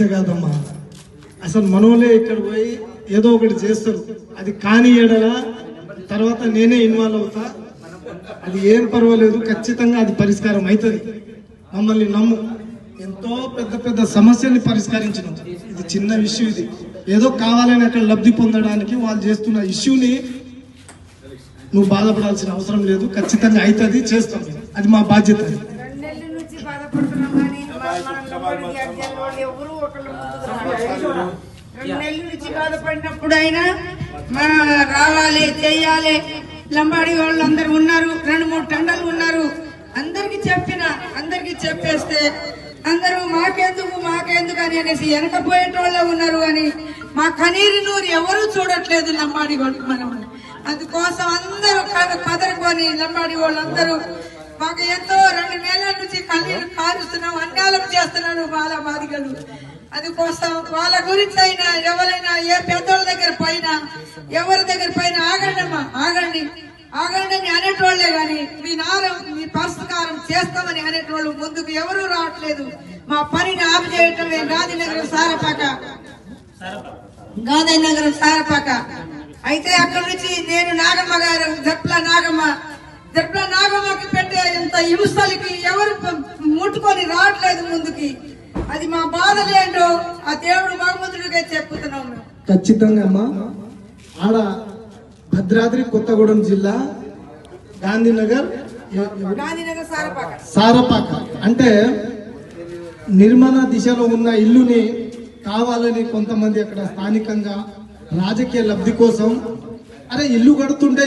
సమస్య కాదమ్మా. అసలు మనోలే ఇక్కడ పోయి ఏదో ఒకటి చేస్తారు. అది కాని ఏడల తర్వాత నేనే ఇన్వాల్వ్ అవుతా. అది ఏం పర్వాలేదు ఖచ్చితంగా అది పరిష్కారం అవుతుంది మమ్మల్ని నమ్ము. ఎంతో పెద్ద పెద్ద సమస్యల్ని పరిష్కరించిన. ఇది చిన్న ఇష్యూ ఇది. ఏదో కావాలని అక్కడ లబ్ధి పొందడానికి వాళ్ళు చేస్తున్న ఇష్యూని నువ్వు బాధపడాల్సిన అవసరం లేదు. ఖచ్చితంగా అవుతుంది చేస్తాం. అది మా బాధ్యత. ఎవరు ఒకళ్ళు నుంచి బాధపడినప్పుడు అయినా మనం రావాలి చెయ్యాలి లంబాడి వాళ్ళు అందరు ఉన్నారు రెండు మూడు టండలు ఉన్నారు. అందరికి చెప్పిన అందరికి చెప్పేస్తే అందరూ మాకెందుకు మాకెందుకు అని అనేసి వెనకపోయేటోళ్ళే ఉన్నారు అని మా కనీరు నూరు ఎవరు చూడట్లేదు లంబాడి వాళ్ళు మనం అందుకోసం అందరూ కద- కదరుకొని లంబాడి వాళ్ళందరూ మాకు ఎంతో రెండు నెలల నుంచి కన్నీరు కారుస్తున్నాం అన్యాయం చేస్తున్నాను వాళ్ళ బాధికలు అందుకోసం వాళ్ళ గురించి అయినా ఎవరైనా ఏ పెద్దోళ్ళ దగ్గర పైన ఎవరి దగ్గర పైన ఆగండమ్మా ఆగండి. ఆగండి అని అనేటోళ్ళే గాని మీ నారం మీ పరిష్కారం చేస్తామని అనేటోళ్ళు ముందుకు ఎవరు రావట్లేదు. మా పనిని ఆపు చేయటమే గాంధీనగరం సారపాక. గాంధీనగరం సారపాక. అయితే అక్కడి నుంచి నేను నాగమ్మ గారు జప్ల నాగమ్మ హింసలకి ఎవరు ముట్టుకొని రావట్లేదు ముందుకి. అది మా బాధలేంటో ఆ దేవుడు భగవంతుడిగా చెప్పుతున్నాం ఖచ్చితంగా అమ్మా. ఆడ భద్రాద్రి కొత్తగూడెం జిల్లా గాంధీనగర్ గాంధీనగర్ సారపాక. సారపాక. అంటే నిర్మాణ దిశలో ఉన్న ఇల్లుని కావాలని కొంతమంది అక్కడ స్థానికంగా రాజకీయ లబ్ధి కోసం అరే ఇల్లు కడుతుంటే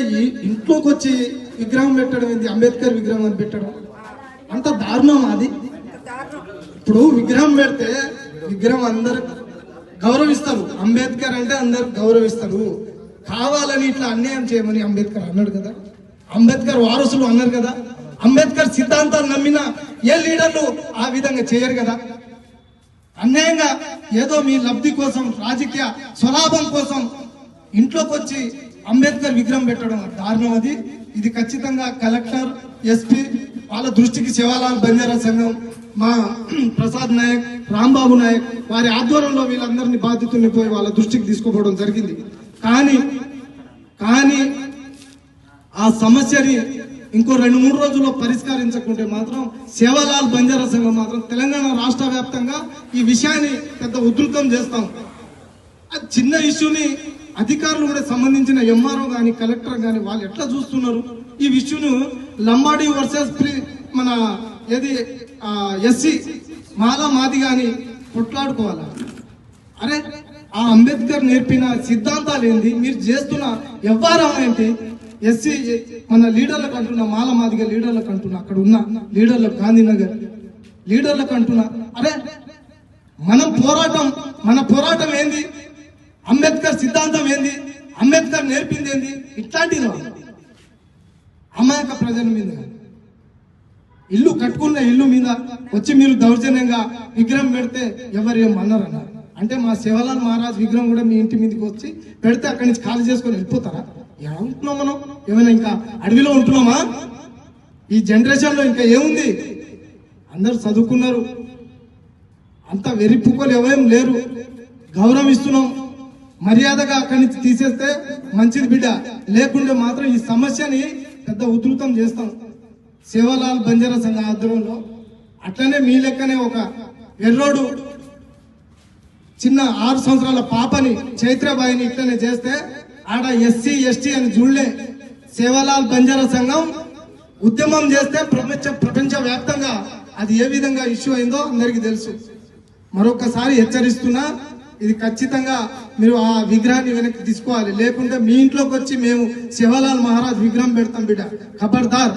ఇంట్లోకి వచ్చి విగ్రహం పెట్టడం ఏంది? అంబేద్కర్ విగ్రహం అని పెట్టడం. అంత దారుణం అది. ఇప్పుడు విగ్రహం పెడితే విగ్రహం అందరు గౌరవిస్తారు. అంబేద్కర్ అంటే అందరు గౌరవిస్తారు. కావాలని ఇట్లా అన్యాయం చేయమని అంబేద్కర్ అన్నాడు కదా. అంబేద్కర్ వారసులు అన్నారు కదా. అంబేద్కర్ సిద్ధాంతాలు నమ్మిన ఏ లీడర్లు ఆ విధంగా చేయరు కదా. అన్యాయంగా ఏదో మీ లబ్ధి కోసం రాజకీయ స్వలాభం కోసం ఇంట్లోకి వచ్చి అంబేద్కర్ విగ్రహం పెట్టడం దారుణం అది. ఇది ఖచ్చితంగా కలెక్టర్ ఎస్పీ వాళ్ళ దృష్టికి శివాలాల్ బంజారా సంఘం మా ప్రసాద్ నాయక్ రాంబాబు నాయక్ వారి ఆధ్వర్యంలో వీళ్ళందరినీ బాధితుల్ని పోయి వాళ్ళ దృష్టికి తీసుకుపోవడం జరిగింది. కానీ కానీ ఆ సమస్యని ఇంకో రెండు మూడు రోజుల్లో పరిష్కరించకుంటే మాత్రం సేవాలాల్ బంజారా సంఘం మాత్రం తెలంగాణ రాష్ట్ర వ్యాప్తంగా ఈ విషయాన్ని పెద్ద ఉధృతం చేస్తాం. చిన్న ఇష్యూని అధికారులు కూడా సంబంధించిన ఎంఆర్ఓ కానీ కలెక్టర్ కానీ వాళ్ళు ఎట్లా చూస్తున్నారు? ఈ ఇష్యూను లంబాడి వర్సెస్ మన ఏది ఎస్సీ మాలా మాది కానీ కొట్లాడుకోవాలా? అరే ఆ అంబేద్కర్ నేర్పిన సిద్ధాంతాలు ఏంది? మీరు చేస్తున్న వ్యవహారం ఏంటి? ఎస్సీ మన లీడర్లకు అంటున్నా మాల మాదిగ లీడర్లకు అంటున్నా అక్కడ ఉన్న లీడర్లకు గాంధీనగర్ లీడర్లకు అంటున్నా అరే మనం పోరాటం మన పోరాటం ఏంది? అంబేద్కర్ సిద్ధాంతం ఏంది? అంబేద్కర్ నేర్పింది ఏంది? ఇట్లాంటిది అమాయక ప్రజల మీద. ఇల్లు కట్టుకున్న ఇల్లు మీద వచ్చి మీరు దౌర్జన్యంగా విగ్రహం పెడితే ఎవరు ఏం అన్నారు అంటే మా శివలాల్ మహారాజ్ విగ్రహం కూడా మీ ఇంటి మీదకి వచ్చి పెడితే అక్కడి నుంచి ఖాళీ చేసుకొని వెళ్ళిపోతారా? ఏమంటున్నాం మనం? ఏమైనా ఇంకా అడవిలో ఉంటున్నామా? ఈ జనరేషన్లో ఇంకా ఏముంది? అందరు చదువుకున్నారు. అంత వెరిపుకోలు ఎవరేం లేరు. గౌరవిస్తున్నాం. మర్యాదగా అక్కడి నుంచి తీసేస్తే మంచిది బిడ్డ. లేకుంటే మాత్రం ఈ సమస్యని పెద్ద ఉధృతం చేస్తాం. శివలాల్ బంజారా సంఘ ఆధ్వర్యంలో అట్లనే మీ లెక్కనే ఒక ఎర్రోడు చిన్న ఆరు సంవత్సరాల పాపని చైత్రబాయిని ఇట్లనే చేస్తే ఆడ ఎస్సీ ఎస్టీ అని చూడలే సేవలాల్ బంజారా సంఘం ఉద్యమం చేస్తే ప్రపంచ ప్రపంచ వ్యాప్తంగా అది ఏ విధంగా ఇష్యూ అయిందో అందరికీ తెలుసు. మరొకసారి హెచ్చరిస్తున్నా ఇది ఖచ్చితంగా మీరు ఆ విగ్రహాన్ని వెనక్కి తీసుకోవాలి. లేకుంటే మీ ఇంట్లోకి వచ్చి మేము శివలాల్ మహారాజ్ విగ్రహం పెడతాం బిడ్డ. ఖబర్దార్